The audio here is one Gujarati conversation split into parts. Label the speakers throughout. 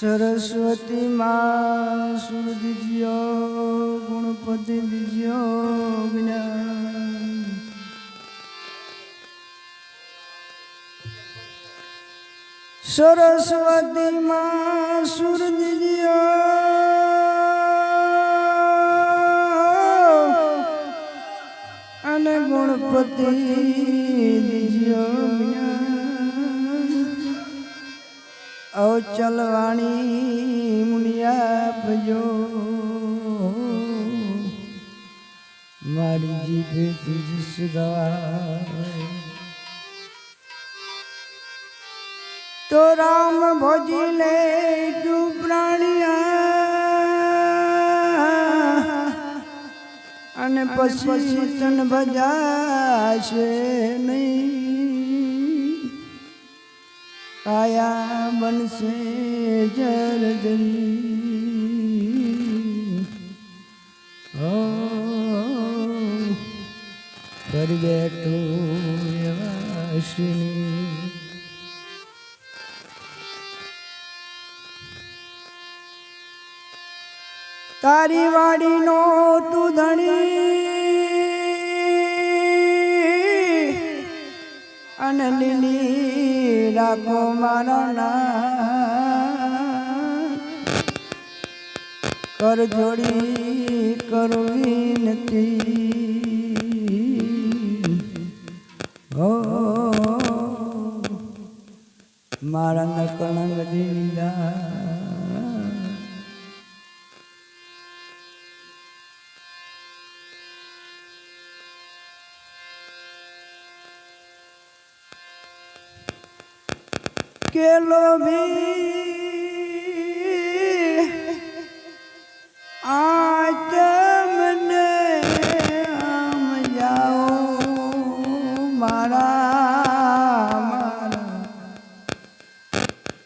Speaker 1: સરસ્વતી માં સુર દીજ્યો ગુણપતિ દીજ્યો જ્ઞાન સરસ્વતી માં સુર દીજ્યો અને ગુણપતિ દીજ્યો અવચલ વાણી મુનિયા ભજો. મારી જીભે તુજ સુગવાય તો રામ ભોજી લે તું પ્રાણિયા અને પછી તન ભજાશે નહીં. કાયા બનશે જર્જરી ઓ ઘર બેઠું વાસની તારી વાડીનો તું ધણી. અને લીલી રાખો મારો ના કર જોડી કરો વિનતી. હો મારા નકળંગ દીલા કેલો ભી આ તમને આમ જાઓ મારા મારા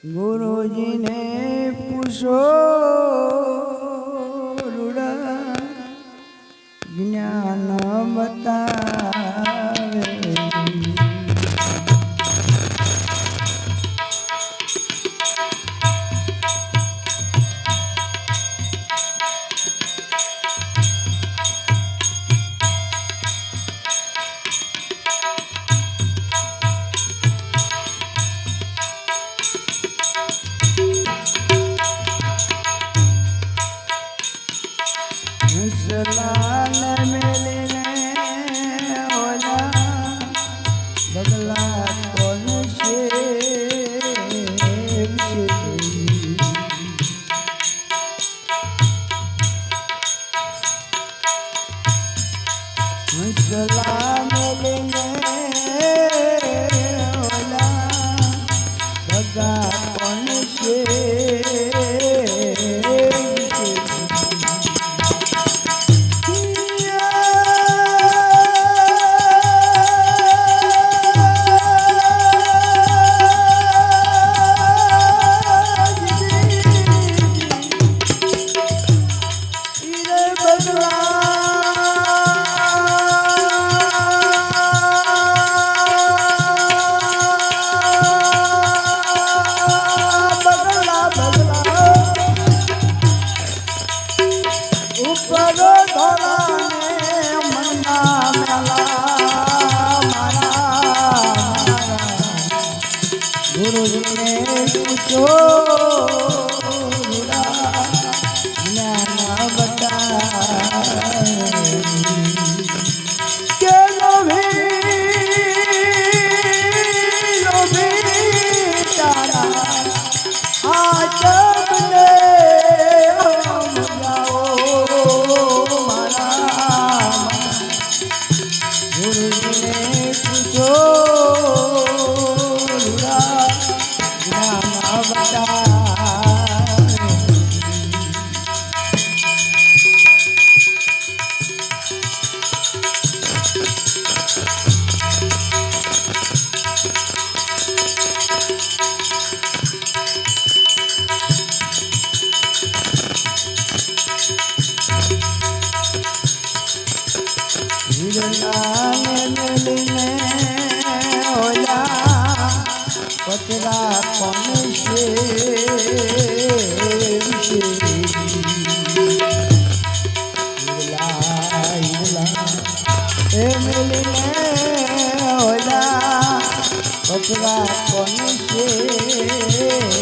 Speaker 1: ગુરુજીને પૂછો જ્ઞાન બતાવે પૂછો એ મિલીને ઓલા ભગવા કોણ છે?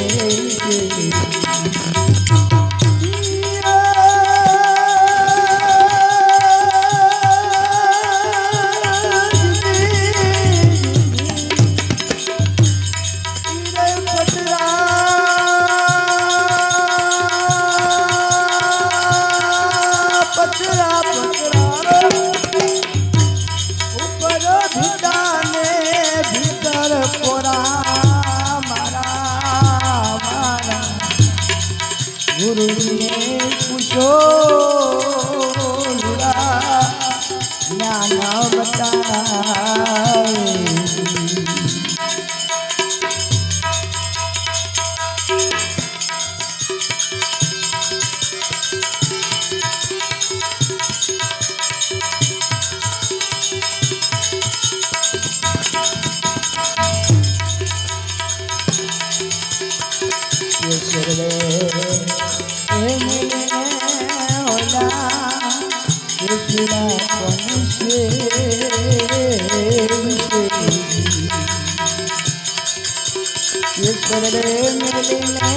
Speaker 1: मिलने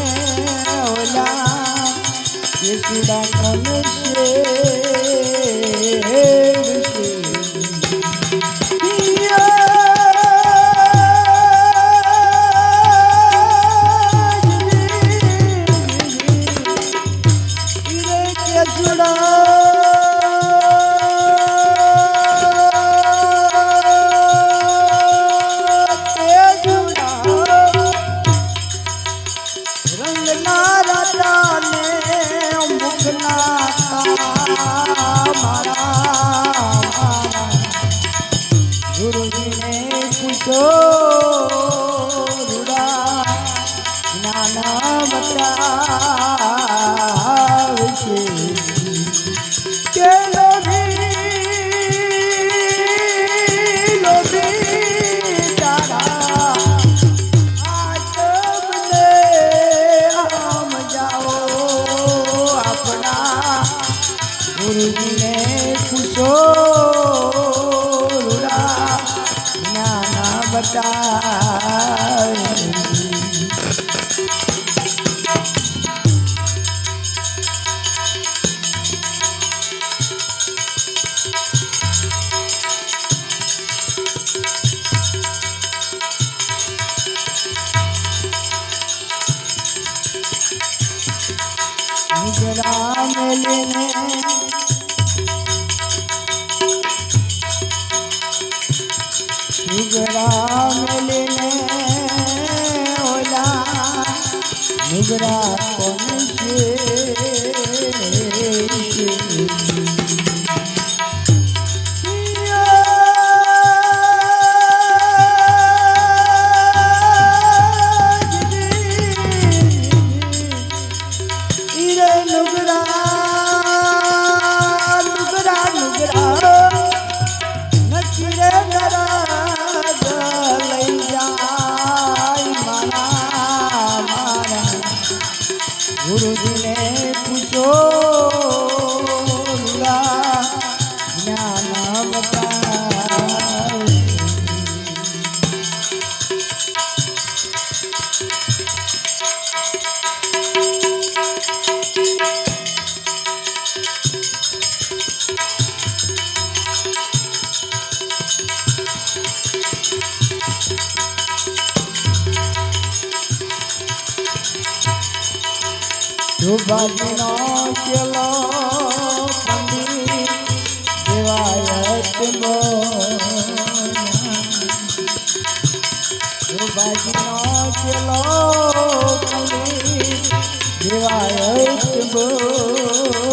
Speaker 1: ओला ये सुदा कौन से আশা। જુબાજીનો કેલો દેવાયત જુબાજીનો કેલો દેવાયત બોયા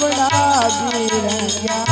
Speaker 1: આપણા જીવ્યા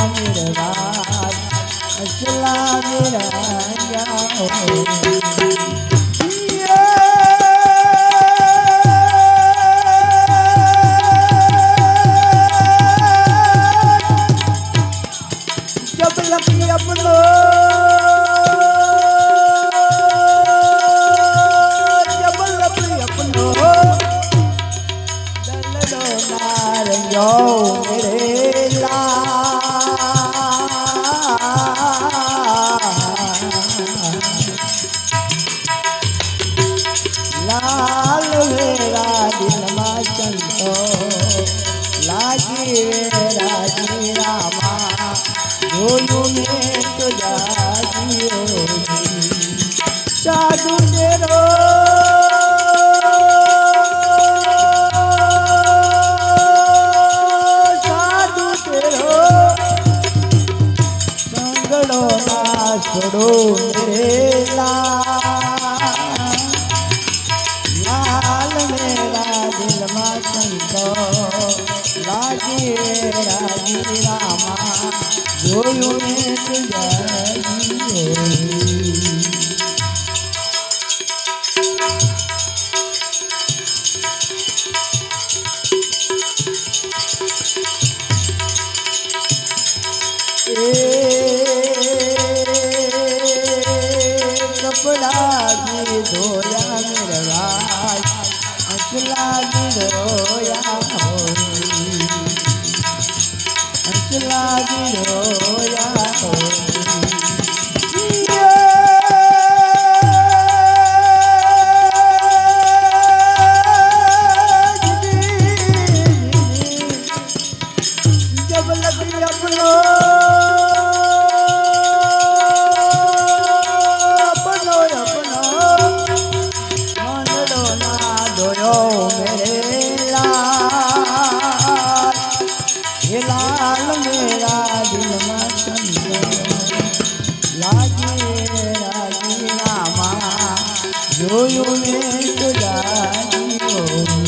Speaker 1: રાજી રામા જોયું મેં Oh, oh, oh, নয়নে তো জানিও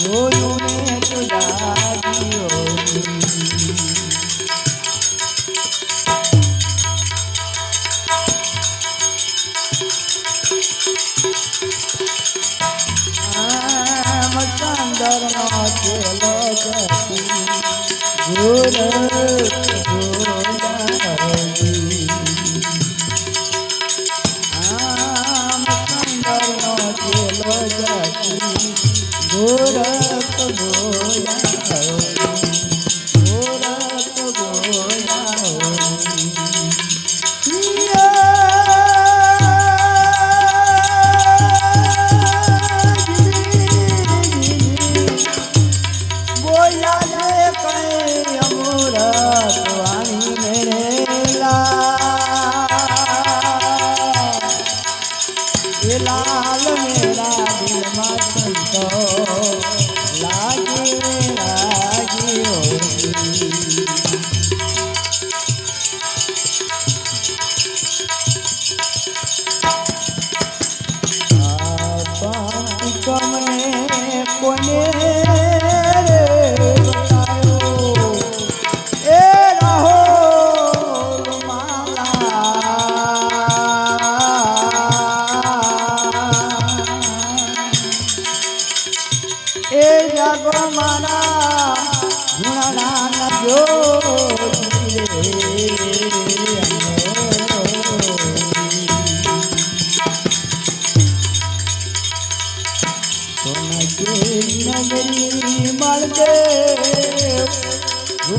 Speaker 1: Yo.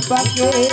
Speaker 1: পাকে রে